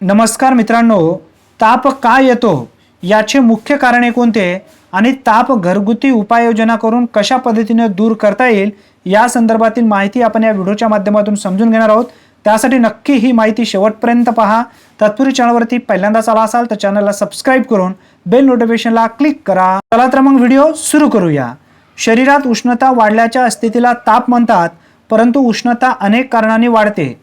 नमस्कार मित्रांनो ताप का येतो? याचे मुख्य कारणे कोणते आणि ताप घरगुती उपाययोजना करून कशा पद्धतीने दूर करता येईल या संदर्भातील माहिती आपण या व्हिडिओच्या माध्यमातून समजून घेणार आहोत. त्यासाठी नक्की ही माहिती शेवटपर्यंत पहा. तत्पूर्वी चॅनलवरती पहिल्यांदाच आला असाल तर चॅनलला सबस्क्राईब करून बेल नोटिफिकेशनला क्लिक करा. चला तर मग व्हिडिओ सुरू करूया. शरीरात उष्णता वाढल्याच्या स्थितीला ताप म्हणतात परंतु उष्णता अनेक कारणांनी वाढते.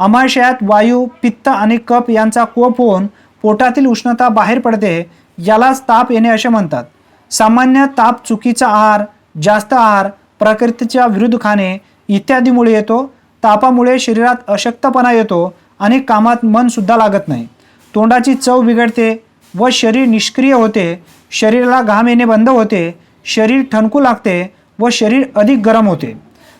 आमाशयात वायू पित्त आणि कप यांचा कोप होऊन पोटातील उष्णता बाहेर पडते यालाच ताप येणे असे म्हणतात. सामान्य ताप चुकीचा आहार जास्त आहार प्रकृतीच्या विरुद्ध खाणे इत्यादीमुळे येतो. तापामुळे शरीरात अशक्तपणा येतो आणि कामात मनसुद्धा लागत नाही. तोंडाची चव बिघडते व शरीर निष्क्रिय होते शरीराला घाम येणे बंद होते शरीर ठणकू लागते व शरीर अधिक गरम होते.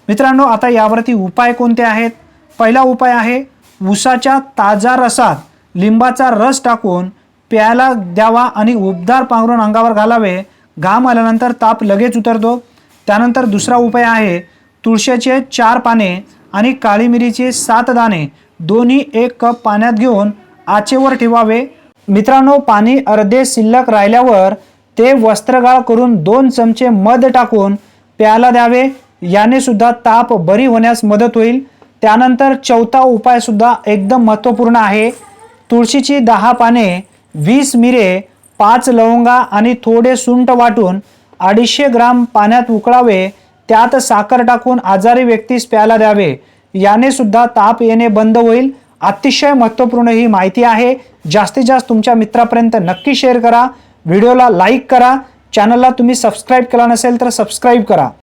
मित्रांनो आता यावरती उपाय कोणते आहेत? पहिला उपाय आहे उसाच्या ताजा रसात लिंबाचा रस टाकून प्यायला द्यावा आणि उबदार पांघरून अंगावर घालावे. घाम आल्यानंतर ताप लगेच उतरतो. त्यानंतर दुसरा उपाय आहे तुळशीचे चार पाने आणि काळी मिरीचे सात दाणे दोन्ही एक कप पाण्यात घेऊन आचेवर ठेवावे. मित्रांनो पाणी अर्धे शिल्लक राहिल्यावर ते वस्त्रगाळ करून दोन चमचे मध टाकून प्यायला द्यावे. याने सुद्धा ताप बरी होण्यास मदत होईल. त्यानंतर चौथा उपायसुद्धा एकदम महत्त्वपूर्ण आहे. तुळशीची दहा पाने वीस मिरे पाच लवंगा आणि थोडे सुंट वाटून अडीचशे ग्राम पाण्यात उकळावे. त्यात साखर टाकून आजारी व्यक्तीस प्यायला द्यावे. याने सुद्धा ताप येणे बंद होईल. अतिशय महत्त्वपूर्ण ही माहिती आहे. जास्तीत जास्त तुमच्या मित्रापर्यंत नक्की शेअर करा. व्हिडिओला लाईक करा. चॅनलला तुम्ही सबस्क्राईब केला नसेल तर सबस्क्राईब करा.